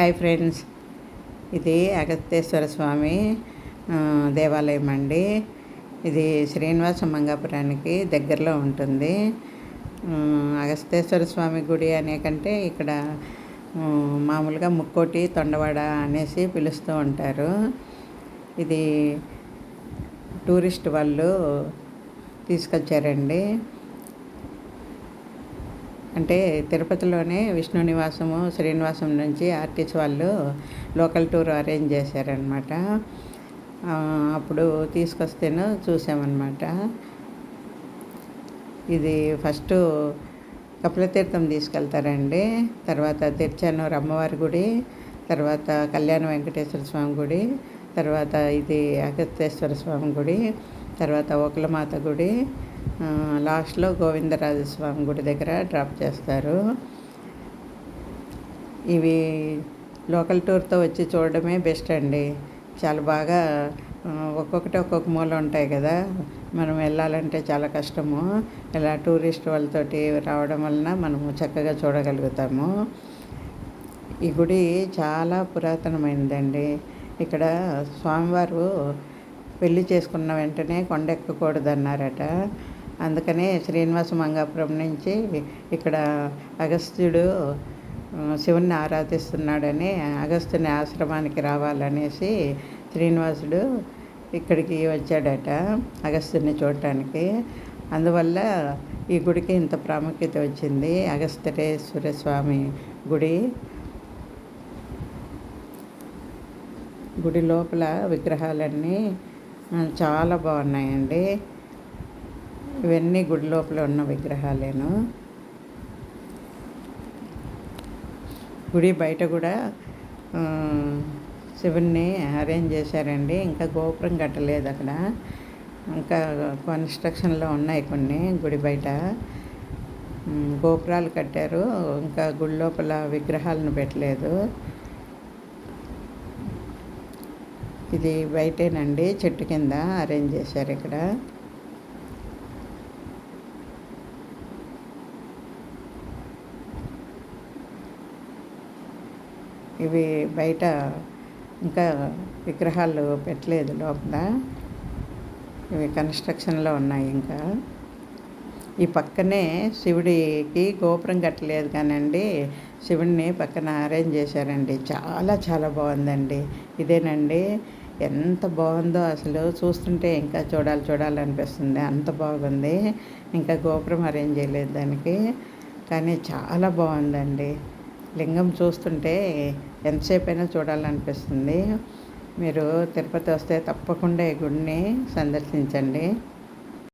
Hi friends. ఇది అగస్తేశ్వర స్వామి దేవాలయం అండి. ఇది శ్రీనివాస మంగాపురానికి దగ్గరలో ఉంటుంది. అగస్తేశ్వర స్వామి గుడి అనే కంటే ఇక్కడ మామూలుగా ముక్కోటి తొండవాడ అనేసి పిలుస్తూ ఉంటారు. ఇది టూరిస్ట్ వాళ్ళు తీసుకొచ్చారండి. అంటే తిరుపతిలోనే విష్ణు నివాసము శ్రీనివాసం నుంచి ఆర్టిస్ట్ వాళ్ళు లోకల్ టూర్ అరేంజ్ చేశారనమాట అప్పుడు తీసుకొస్తేను చూసామన్నమాట. ఇది ఫస్ట్ కపిలతీర్థం తీసుకెళ్తారండి. తర్వాత తిరుచానూరు అమ్మవారి గుడి తర్వాత కళ్యాణ వెంకటేశ్వర స్వామి గుడి తర్వాత ఇది అగస్తేశ్వర స్వామి గుడి తర్వాత ఒకలమాత గుడి లాస్ట్లో గోవిందరాజస్వామి గుడి దగ్గర డ్రాప్ చేస్తారు. ఇవి లోకల్ టూర్తో వచ్చి చూడడమే బెస్ట్ అండి. చాలా బాగా ఒక్కొక్కటి ఒక్కొక్క మూల ఉంటాయి కదా. మనం వెళ్ళాలంటే చాలా కష్టము. ఇలా టూరిస్ట్ వాళ్ళతోటి రావడం వలన మనము చక్కగా చూడగలుగుతాము. ఈ గుడి చాలా పురాతనమైనదండి. ఇక్కడ స్వామివారు పెళ్ళి చేసుకున్న వెంటనే కొండెక్కకూడదన్నారట. అందుకనే శ్రీనివాస మంగాపురం నుంచి ఇక్కడ అగస్త్యుడు శివుణ్ణి ఆరాధిస్తున్నాడని అగస్త్యుని ఆశ్రమానికి రావాలనేసి శ్రీనివాసుడు ఇక్కడికి వచ్చాడట అగస్త్యుని చూడటానికి. అందువల్ల ఈ గుడికి ఇంత ప్రాముఖ్యత వచ్చింది. అగస్తరేశ్వర స్వామి గుడి. గుడి లోపల విగ్రహాలన్నీ చాలా బాగున్నాయండి. ఇవన్నీ గుడి లోపల ఉన్న విగ్రహాలేను. గుడి బయట కూడా శివుణ్ణి అరేంజ్ చేశారండి. ఇంకా గోపురం కట్టలేదు అక్కడ. ఇంకా కన్స్ట్రక్షన్లో ఉన్నాయి కొన్ని గుడి బయట. గోపురాలు కట్టారు. ఇంకా గుడి లోపల విగ్రహాలను పెట్టలేదు. ఇది బయటేనండి చెట్టు కింద అరేంజ్ చేశారు ఇక్కడ. ఇవి బయట ఇంకా విగ్రహాలు పెట్టలేదు లోపల. ఇవి కన్స్ట్రక్షన్లో ఉన్నాయి ఇంకా. ఈ పక్కనే శివుడికి గోపురం కట్టలేదు కానండి శివుడిని పక్కన అరేంజ్ చేశారండి. చాలా చాలా బాగుందండి. ఇదేనండి ఎంత బాగుందో అసలు చూస్తుంటే ఇంకా చూడాలి చూడాలనిపిస్తుంది అంత బాగుంది. ఇంకా గోపురం అరేంజ్ చేయలేదు దానికి. కానీ చాలా బాగుందండి. లింగం చూస్తుంటే ఎంతసేపు అయినా చూడాలనిపిస్తుంది. మీరు తిరుపతి వస్తే తప్పకుండా ఈ గుడిని సందర్శించండి.